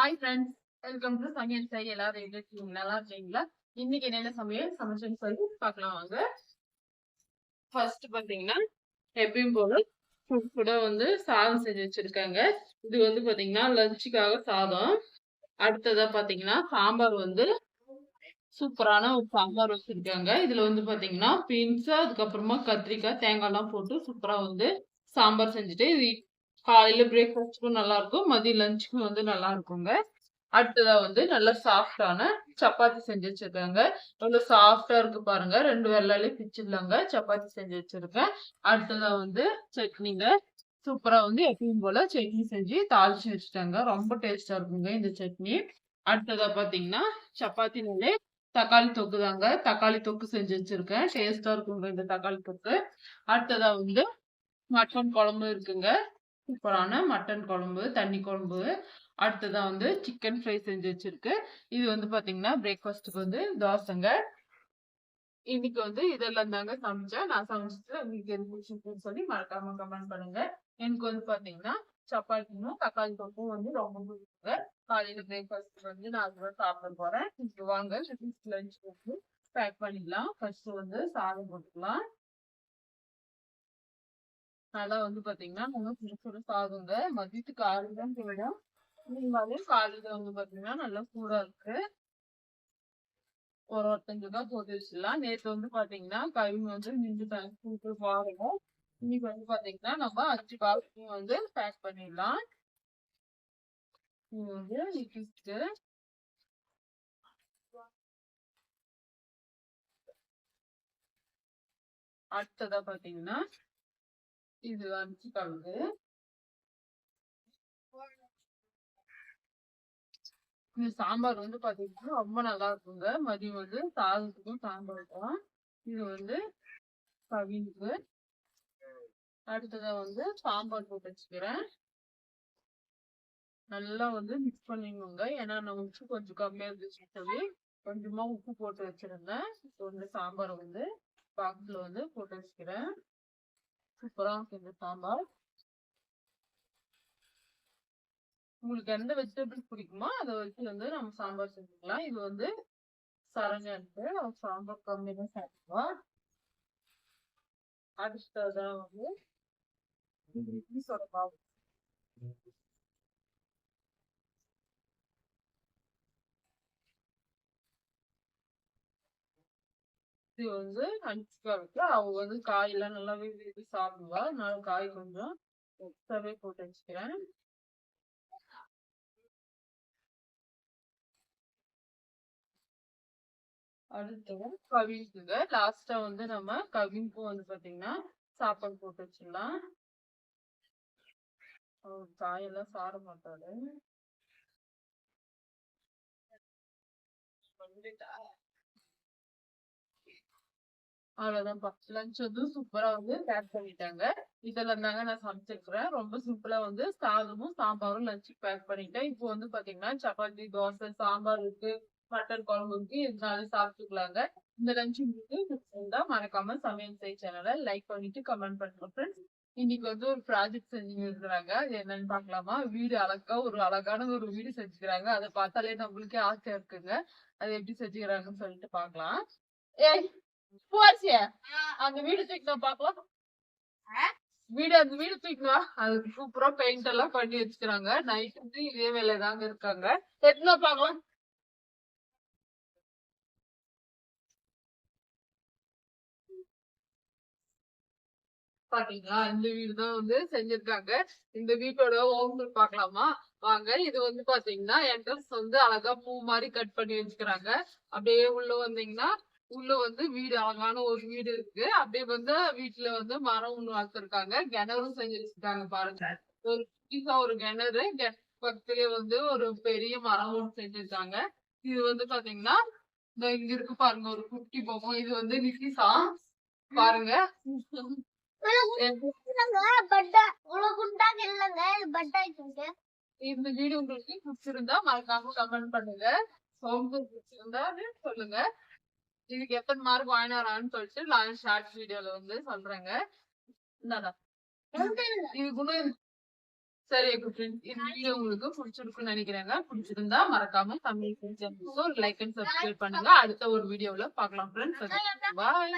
Hi friends welcome to சமையல் சை எல்லாரும் எப்படி நல்லா இருக்கீங்களா? இன்னைக்கு என்னென்ன சமையல்? சமைச்சேன்னு சொல்லி பார்க்கலாம் வாங்க. ஃபர்ஸ்ட் பாத்தீங்கன்னா எப்பயும் போல கூட வந்து சாதம் செஞ்சு வச்சிருக்காங்க. இது வந்து பாத்தீங்கன்னா லஞ்சுக்காக சாதம். அடுத்ததா பாத்தீங்கன்னா சாம்பார் வந்து சூப்பரான ஒரு சாம்பார் வச்சிருக்காங்க. இதுல வந்து பாத்தீங்கன்னா பீன்ஸ் அதுக்கப்புறமா கத்திரிக்காய் தேங்காய் எல்லாம் போட்டு சூப்பரா வந்து சாம்பார் செஞ்சுட்டு இது காலையில பிரேக்ஃபாஸ்ட்டுக்கும் நல்லா இருக்கும் மதியம் லஞ்சுக்கும் வந்து நல்லா இருக்குங்க அடுத்ததாக வந்து நல்லா சாஃப்டான சப்பாத்தி செஞ்சு வச்சிருக்காங்க. எவ்வளவு சாஃப்டா இருக்கு பாருங்க. ரெண்டு வெள்ளாலே பிச்சிடலாங்க. சப்பாத்தி செஞ்சு வச்சிருக்கேன். அடுத்ததாக வந்து சட்னிங்க. சூப்பரா வந்து எப்பயும் போல சட்னி செஞ்சு தாளிச்சு வச்சுட்டாங்க. ரொம்ப டேஸ்டா இருக்குங்க இந்த சட்னி. அடுத்ததா பாத்தீங்கன்னா சப்பாத்தினாலே தக்காளி தொக்கு தாங்க தக்காளி தொக்கு செஞ்சு வச்சிருக்கேன். டேஸ்டா இருக்குங்க இந்த தக்காளி தொக்கு. அடுத்ததா வந்து மட்டன் குழம்பு இருக்குங்க. சூப்பரான மட்டன் குழம்பு தண்ணி குழம்பு. அடுத்ததான் வந்து சிக்கன் ஃப்ரை செஞ்சு வச்சிருக்கு. இது வந்து பாத்தீங்கன்னா பிரேக்ஃபாஸ்ட்டுக்கு வந்து தோசைங்க. இன்னைக்கு வந்து இதெல்லாம் தாங்க சமைச்சேன். நான் சமைச்சிட்டு உங்களுக்கு எது பிடிச்சிருக்குன்னு சொல்லி மறக்காம கமெண்ட் பண்ணுங்க. எனக்கு வந்து பாத்தீங்கன்னா சப்பாத்தியும் தக்காளி தொப்பும் வந்து ரொம்ப பிடிக்குங்க. காலையில பிரேக்ஃபாஸ்ட் வந்து நான் அதுதான் சாப்பிட போறேன். இப்போ வாங்க லஞ்ச் வந்து பேக் பண்ணிடலாம். ஃபர்ஸ்ட் வந்து சாதம் போட்டுக்கலாம். அதெல்லாம் வந்து பாத்தீங்கன்னா நல்லா சுட சுட மதியத்துக்கு ஆறு தான் போயிடும் நீங்களே காலையில வந்து பாத்தீங்கன்னா நல்லா சூடா இருக்கு. ஒரு ஒருத்தஞ்சு தான் போட்டு வச்சிடலாம். நேற்று வந்து பாத்தீங்கன்னா கவி வந்து நின்று கொடுத்து பாருங்க இன்னைக்கு வந்து பாத்தீங்கன்னா நம்ம அஞ்சு பாக்கெட்டையும் வந்து பேக் பண்ணிடலாம். இது வந்து நிக்கிஸ்க்கு அடுத்ததா பாத்தீங்கன்னா இது அஞ்சு கழுகு இந்த சாம்பார் வந்து பாத்தீங்கன்னா ரொம்ப நல்லா இருக்குங்க. மதியம் வந்து சாதத்துக்கும் சாம்பார் தான். இது வந்து கவினுக்கு. அடுத்ததா வந்து சாம்பார் போட்டு வச்சுக்கிறேன். நல்லா வந்து மிக்ஸ் பண்ணிக்கோங்க. ஏன்னா நான் உப்பு கொஞ்சம் கம்மியா இருந்துச்சு சொல்லி கொஞ்சமா உப்பு போட்டு வச்சிருந்தேன். இப்போ வந்து சாம்பார் வந்து பாக்ஸ்ல வந்து போட்டு வச்சுக்கிறேன். சூப்பரா இருக்கு இந்த சாம்பார். உங்களுக்கு எந்த வெஜிடபிள்ஸ் பிடிக்குமோ அதை வச்சு வந்து நம்ம சாம்பார் செஞ்சுக்கலாம். இது வந்து சரங்கன்ட்டு சாம்பார் கம்மி தான் சாப்பிடுவான் அடுத்ததான் வந்து இட்லி மாவு வந்து அனுப்பிச்சுக்கா இருக்கு. அவங்க வந்து காயெல்லாம் நல்லாவே விரும்பி சாப்பிடுவா. அதனால காய் கொஞ்சம் எக்ஸ்ட்ராவே போட்டு வச்சுக்கிறேன். அடுத்து கவின்க்குங்க லாஸ்டா வந்து நம்ம கவின்க்கும் வந்து பாத்தீங்கன்னா சாப்பாடு போட்டு வச்சிடலாம். அவர் காயெல்லாம் சாட மாட்டாரு. வந்துட்டா. அவ்வளவுதான்ப்பா. லஞ்ச் வந்து சூப்பரா வந்து பேக் பண்ணிட்டாங்க. இதெல்லாம் தாங்க நான் சமைச்சிருக்கிறேன் ரொம்ப சிம்பிளா வந்து சாதமும் சாம்பாரும் லஞ்சுக்கு பேக் பண்ணிட்டேன். இப்போ வந்து பாத்தீங்கன்னா சப்பாத்தி தோசை சாம்பார் இருக்கு. மட்டன் குழம்பு இருக்கு. இதனால சாப்பிட்டுக்கலாங்க. இந்த லஞ்ச் உங்களுக்கு தான் மறக்காம சமையல் செய் சேனலை லைக் பண்ணிட்டு கமெண்ட் பண்ணுங்க ஃப்ரெண்ட்ஸ் இன்னைக்கு வந்து ஒரு ப்ராஜெக்ட் செஞ்சு இருக்கிறாங்க அது என்னன்னு பார்க்கலாமா? வீடு அழகா ஒரு அழகான ஒரு வீடு செஞ்சுக்கிறாங்க. அதை பார்த்தாலே நம்மளுக்கே ஆசையா இருக்குங்க. அது எப்படி செஞ்சுக்கிறாங்கன்னு சொல்லிட்டு பார்க்கலாம். ஏய் பூவாச்சிய அந்த வீடு தூக்கினா பாக்கலாம் வீடு அந்த வீடு தூக்கினா அதுக்கு சூப்பரா பெயிண்ட் எல்லாம் பண்ணி வச்சுக்கிறாங்க. நைட் வந்து இதே வேலை தாங்க இருக்காங்க. எத்தனை பாக்கலாம். பாத்தீங்களா? இந்த வீடு தான் வந்து செஞ்சிருக்காங்க. இந்த வீட்டோட ஓனர் பார்க்கலாமா வாங்க இது வந்து பாத்தீங்கன்னா என்ட்ரன்ஸ் வந்து அழகா பூ மாதிரி கட் பண்ணி வச்சுக்கிறாங்க. அப்படியே உள்ள வந்தீங்கன்னா உள்ள வந்து வீடு அழகான ஒரு வீடு இருக்கு. அப்படியே வந்து வீட்டுல வந்து மரம் ஒண்ணு வளர்த்துருக்காங்க. கிணறும் செஞ்சு வச்சிருக்காங்க பாருங்க. ஒரு புதுசா ஒரு கிணறு. கிண- பக்கத்துலயே வந்து ஒரு பெரிய மரம் ஒண்ணு செஞ்சிருக்காங்க. இது வந்து பாத்தீங்கன்னா இந்த இங்க இருக்கு பாருங்க ஒரு குட்டி பொம்மை. இது வந்து நிக்கிசா. பாருங்க. இந்த வீடு உங்களுக்கு பிடிச்சிருந்தா மறக்காம கமெண்ட் பண்ணுங்க. சொல்லுங்க. இதுக்கு எத்தனை மார்க் வாங்கிட்டு வரான்னு சொல்லிட்டு நான் ஷார்ட் வீடியோல வந்து சொல்றாங்க. இதுக்குன்னு சரி ஃப்ரெண்ட்ஸ் இந்த வீடியோ உங்களுக்கு பிடிச்சிருக்குன்னு நினைக்கிறாங்க. பிடிச்சிருந்தா மறக்காம தமிழ் ஒரு லைக் அண்ட் சப்ஸ்கிரைப் பண்ணுங்க. அடுத்த ஒரு வீடியோல பாக்கலாம் ஃப்ரெண்ட்ஸ் பாய்